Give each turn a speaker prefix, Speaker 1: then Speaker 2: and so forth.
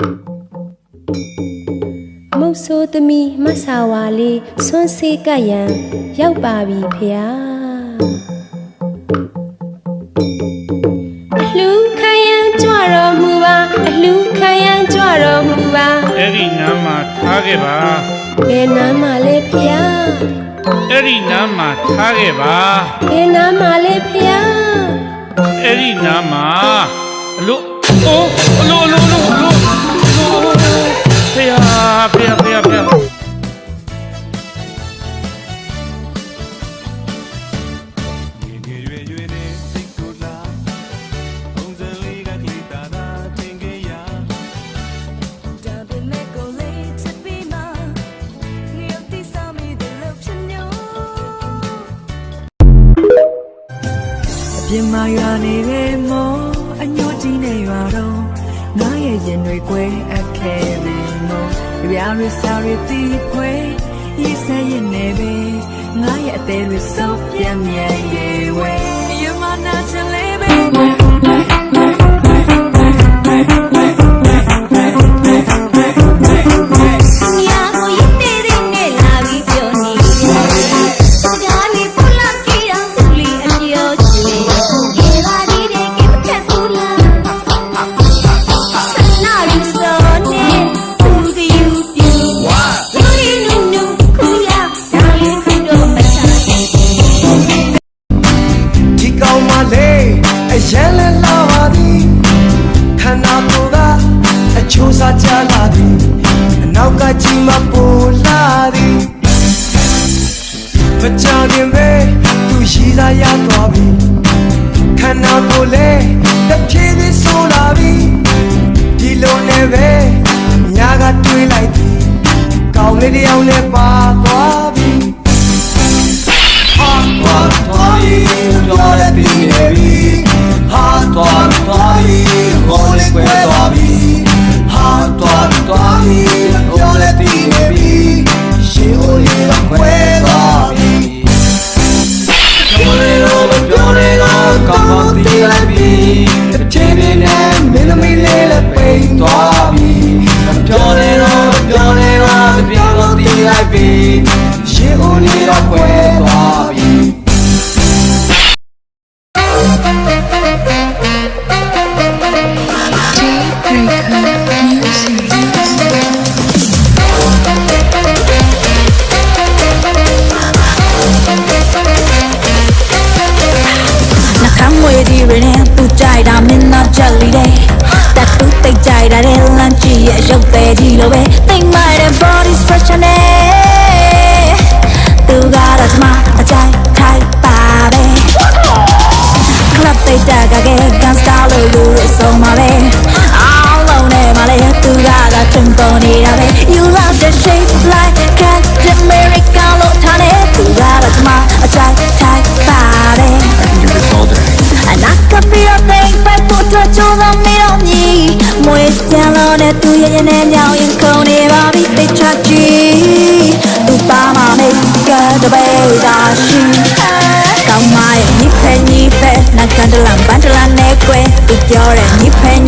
Speaker 1: မုတ်ဆိုးသမီးမဆာဝါလေးဆွန်းစေးကပ်ရန်ရောက်ပါပြီဖေယားအလှခံရန်ကြွတော်မူပါအလှခံရန်ကြွတော်မူပါ
Speaker 2: အဲ့ဒီနားမှာထားခဲ့ပါ
Speaker 1: ဘယ်နာမှလဲဖေယား
Speaker 2: အဲ့ဒီနားမှာထားခဲ့ပါ
Speaker 1: ဘယ်နာမှလဲဖေယား
Speaker 2: အဲ့ဒီနားမှာအလို့အိုးအလို့အလို့အလို့ အလို့ဖေဟာဖေဟာဖေဟာဖေဟာ
Speaker 3: ငယ်ငယ်ရွယ်ရွယ်နဲ့စိတ်ကိုလာပုံစံလေးကလေးတာတာတင်ခဲ့ရ
Speaker 4: ဒါပေမဲ့ကိုလေးချစ်ပြီးမှငြို့တိဆောင်မိတဲ့လို့ဖြစ်ညို့
Speaker 5: အပြင်မှာရွာနေတဲ့မောအညိုကြီးနဲ့ရွာတော့ ငါရဲ့ရင်တွေကွဲအခဲပြီမောရွာရစားရတီခွဲရေးစရင်နေပဲငါရဲ့အသေးတွေစုပ်ပြန်မြန်ရေဝဲ
Speaker 4: ရန်လဲလာပါသ
Speaker 6: ည်ခန္ဓာကိုယ်ကအချိုးစားကြလာသည်အနောက်ကကြီးမပူလာသည်မချခင်ပဲသူရှိစားရသွားပြီခန္ဓာကိုယ်လေးတစ်ဖြည်းဖြည်းဆိုးလာပြီဒီလိုနဲ့ပဲညာကတွေးလိုက်သည်ကောင်းလေးတစ်ယောက်နဲ့ပါ တော် မ်းမွေကြီးရ
Speaker 7: င်းနဲ့သူကြိုက်တာမင်းသားချက်လီတဲ့တတူးတိတ်ကြိုက်တာတဲ့လမ်းကြီးရဲ့ရုပ်သေးကြီးလိုပဲတိတ်မိုက်တဲ့ body stretch နဲ့သူကတော့ဒီမှာအကြိုက်ထိုက်ပါပဲ club တိတ်တာကကဲ gangsta လို့လူတွေဆုံးပါပဲအားလုံးနဲ့မလေးသူကသာထုံပေါ်နေတာ ကြည့်သူပါမမေကတပေတာရှိကောင်းမရဲ့ညဖက်ညဖက်နကန်တလန်ဘန်တလန်နဲ့ကွယ်သူပြောတဲ့ညဖက်ညဖက်အော်ရှာ